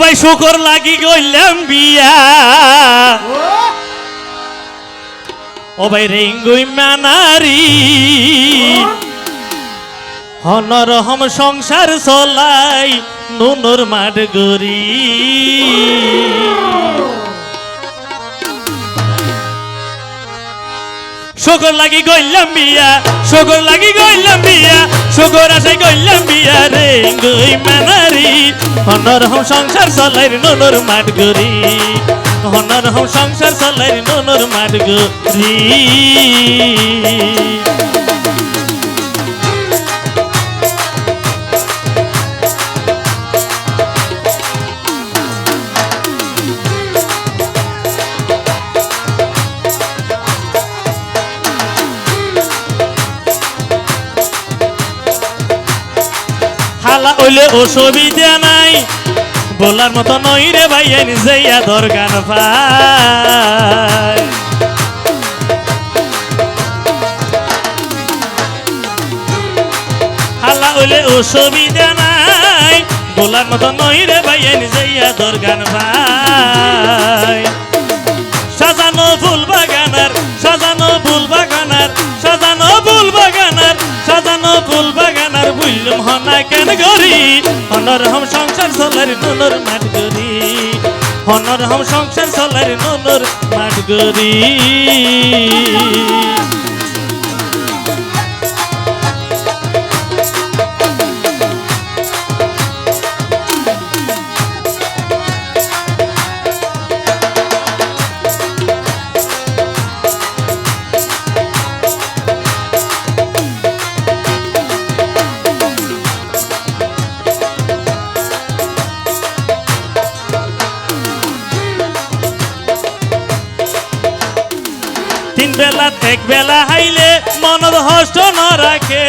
ভাই শুকর লাগি গইলাম বিয়া। ও ভাই রেঙ্গুই মানারি। হনরহম সংসার চলাই নুনুর মাঠ গরি শকর লাগি গইলাম বিয়া, শকর লাগি গইলাম বিয়া, শকর আশাই গইলাম বিয়া রে গই মানারি হনরহম সংসার চলাই নুনুর মাঠ গরি হনরহম সংসার চলাই নুনুর মাঠ গরি হালা হইলে অসুবিধা নাই। বলার মতো নই রে ভাইয়া নিজেই আদর গান পায়। হালা হইলে অসুবিধা নাই। বলার মতো নই রে ভাইয়া নিজেই আদর গান পায়। সাজানো ফুল কেন গরি হনর হম সংসার চলার ননর মাঠ গরি হনর হম সংসার চলার ননর মাঠ গরি বেলা এক বেলা হাইলে মনত হষ্ট ন রাখে।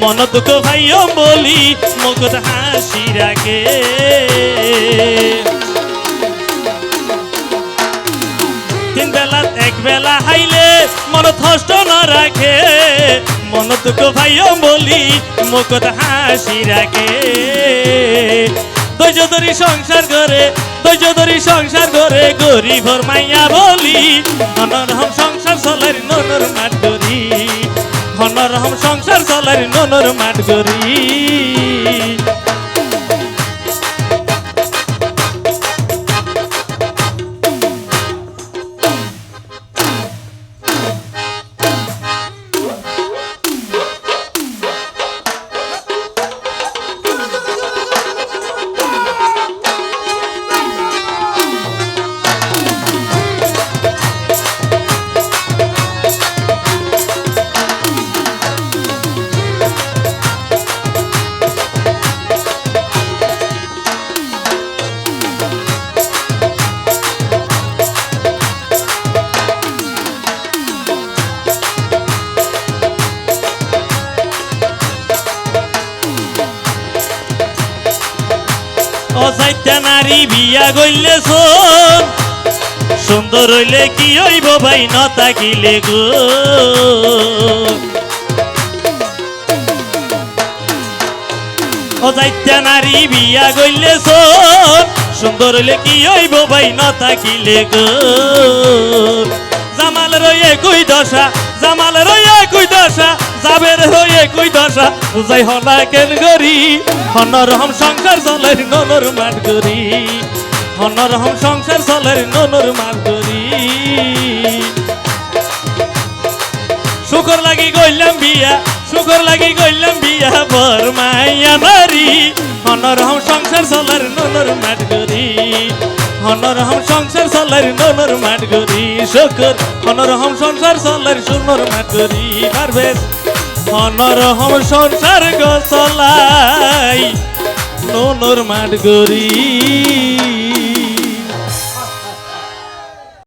মন দুঃখ ভাইও বলি মুখত হাসি রাখে। তিন বেলা এক বেলা হাইলে মনত হষ্ট ন রাখে। মন দুঃখ ভাইও বলি মুখত হাসি রাখে। ধৈর্য ধরি সংসার করে ধৈর্য ধরি সংসার করে গরিবর মাইয়া বলি অনরহম সংসার চলার ননর মাঠ গরি। অনরহম সংসার চলার ননর মাঠ করি নারী বিয়া গইলে শোন। সুন্দর হইলে কি হইব ভাই, ন তাকিলে গো। অসাইত্যা নারী বিয়া গইলে শোন। সুন্দর হইলে কি হইব ভাই, ন তাকিলে গো। জামাল রয়ে কই দশা কই দশা, যাবের রয়ে কই দশা, বুঝাই হলা কেন গরি হনরহম সংসার চলের ননর মাঠ গরি হনরহম সংসার চলের ননর মাঠ গরি শুকর লাগি গইলাম বিয়া, শুকর লাগি গইলাম বিয়া, বর মাইয়া বাড়ি হনরহম সংসার চলার ননর মাঠ গরি হনরহম সংসার চলার ননর মাঠ গরি হনর হম সংসার চলার সুনর মাঠ গরি পারবেশ হনরহম সংসার গো চলাই, ননর মাঠ গরি